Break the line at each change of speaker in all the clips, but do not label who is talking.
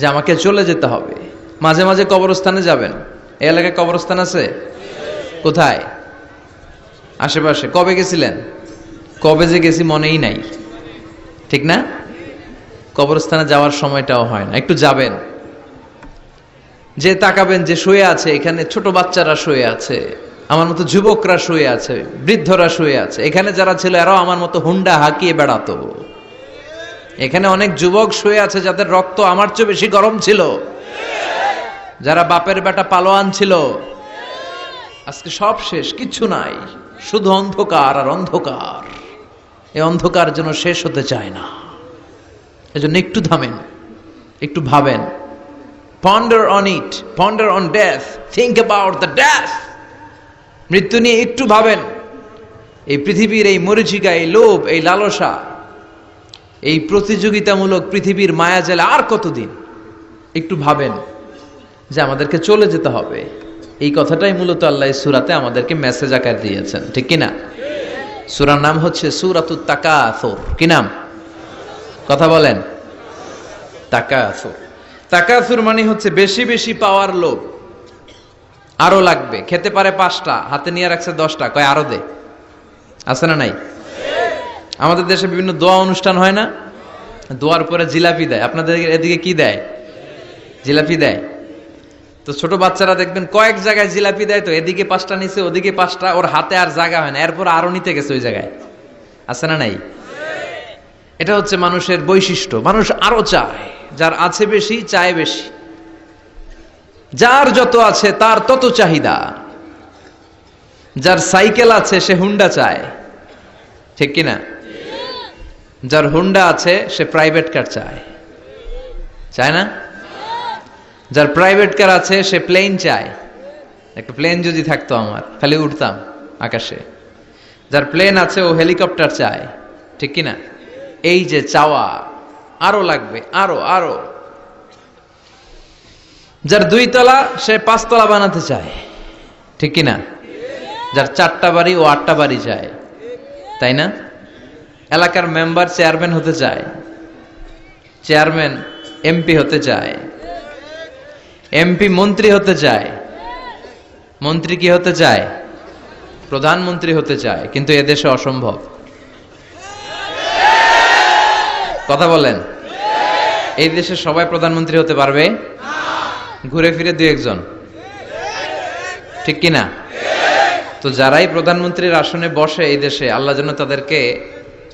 যে আমাকে চলে যেতে হবে। মাঝে মাঝে কবরস্থানে যাবেন। এই এলাকায় কবরস্থান আছে? কোথায়? আশেপাশে। কবে গেছিলেন? কবে যে গেছি মনেই নাই। ঠিক না? কবরস্থানে যাওয়ার সময়টাও হয় না। একটু যাবেন। যে তাকাবেন, যে শুয়ে আছে, এখানে ছোট বাচ্চারা শুয়ে আছে, আমার মতো যুবকরা শুয়ে আছে, বৃদ্ধরা শুয়ে আছে। এখানে যারা ছিল, এরাও আমার মতো হুন্ডা হাঁকিয়ে বেড়াতো। এখানে অনেক যুবক শুয়ে আছে যাদের রক্ত আমার চেয়ে বেশি গরম ছিল। যারা বাপের বেটা পালোয়ান ছিল। আজকে সব শেষ, কিচ্ছু নাই। শুধু অন্ধকার আর অন্ধকার। এই অন্ধকার যেন শেষ হতে চায় না। এজন্য একটু থামেন, একটু ভাবেন। Ponder on it ponder on death think about the death মৃত্যু নিয়ে একটু ভাবেন। এই পৃথিবীর এই মরিচিকা, এই লোভ, এই লালসা এই প্রতিযোগিতামূলক পৃথিবীর মায়াজালে আর কতদিন? একটু ভাবেন যে আমাদেরকে চলে যেতে হবে। এই কথাটাই মূলত আল্লাহ সুরাতে আমাদেরকে মেসেজ আকার দিয়েছেন। ঠিক কিনা? সুরার নাম হচ্ছে সুরাতুত তাকাসুর। কি নাম? কথা বলেন। তাকাসুর। তাকাসুর মানে হচ্ছে বেশি বেশি পাওয়ার লোভ। আরও লাগবে। খেতে পারে পাঁচটা, হাতে নিয়ে রাখছে দশটা। কয় আরও দে। আছে না নাই? আমাদের দেশে বিভিন্ন দোয়া অনুষ্ঠান হয় না? দোয়ার পরে জিলাপি দেয়। আপনাদের এদিকে কি দেয়? জিলাপি দেয়। তো ছোট বাচ্চারা দেখবেন কয়েক জায়গায় জিলাপি দেয় তো, এদিকে পাঁচটা নিচে ওদিকে পাঁচটা, ওর হাতে আর জায়গা হয় না। এরপর আরও নিতে গেছে ওই জায়গায়। আছে না নাই? এটা হচ্ছে মানুষের বৈশিষ্ট্য। মানুষ আরও চায়। যার আছে বেশি, চায় বেশি। যার যত আছে, তার তত চাহিদা। যার সাইকেল আছে, সে হুন্ডা চায়। ঠিক কিনা? যার হুন্ডা আছে, সে প্রাইভেট কার চায়। চায় না? যার প্রাইভেট কার আছে, সে প্লেন চায়। একটা প্লেন যদি থাকতো আমার, খালি উঠতাম আকাশে। যার প্লেন আছে, ও হেলিকপ্টার চায়। ঠিক কিনা? এই যে চাওয়া, আরও লাগবে, আরও আরও। যার দুই তলা সে পাঁচতলা বানাতে চায়। ঠিক কিনা? যার চারটা বাড়ি, ও আটটা বাড়ি চায়। তাই না? এলাকার মেম্বার চেয়ারম্যান হতে চায় চেয়ারম্যান এমপি হতে চায় এমপি মন্ত্রী হতে চায় মন্ত্রী কি হতে চায় প্রধানমন্ত্রী হতে চায় কিন্তু এদেশে অসম্ভব। কথা বলেন। এই দেশে সবাই প্রধানমন্ত্রী হতে পারবে? ঘুরে ফিরে দু একজন। ঠিক কিনা? তো যারাই প্রধানমন্ত্রীর আসনে বসে এই দেশে, আল্লাহ যেন তাদেরকে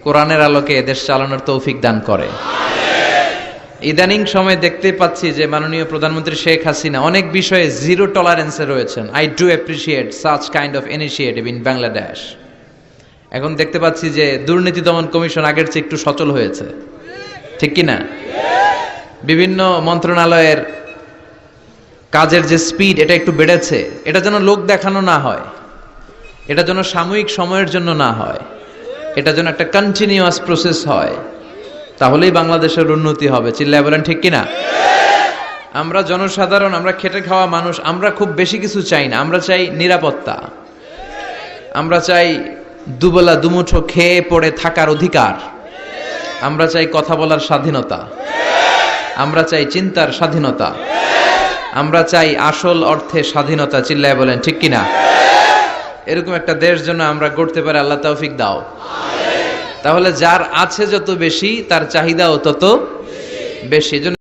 কোরআনের আলোকে এদেশ চালানোর তৌফিক দান করে। ইদানিং সময় দেখতে পাচ্ছি যে মাননীয় প্রধানমন্ত্রী শেখ হাসিনা অনেক বিষয়ে জিরো টলারেন্সে রয়েছেন। I do appreciate such kind of initiative in Bangladesh এখন দেখতে পাচ্ছি যে দুর্নীতি দমন কমিশন আগের চেয়ে একটু সচল হয়েছে। ঠিক কি না বিভিন্ন মন্ত্রণালয়ের কাজের যে স্পিড এটা একটু বেড়েছে। এটা যেন লোক দেখানো না হয়। এটা যেন সাময়িক সময়ের জন্য না হয়। এটা যেন একটা কন্টিনিউয়াস প্রসেস হয়, তাহলেই বাংলাদেশের উন্নতি হবে। চিল্লায় বলেন ঠিক কিনা? আমরা জনসাধারণ, আমরা খেটে খাওয়া মানুষ, আমরা খুব বেশি কিছু চাই না। আমরা চাই নিরাপত্তা। আমরা চাই দুবেলা দুমুঠো খেয়ে পড়ে থাকার অধিকার। আমরা চাই কথা বলার স্বাধীনতা। আমরা চাই চিন্তার স্বাধীনতা। আমরা চাই আসল অর্থে স্বাধীনতা। চিল্লায় বলেন ঠিক কিনা? এরকম একটা দেশ যেন আমরা গড়তে পারি, আল্লাহ তৌফিক দাও। তাহলে যার আছে যত বেশি, তার চাহিদাও তত বেশি।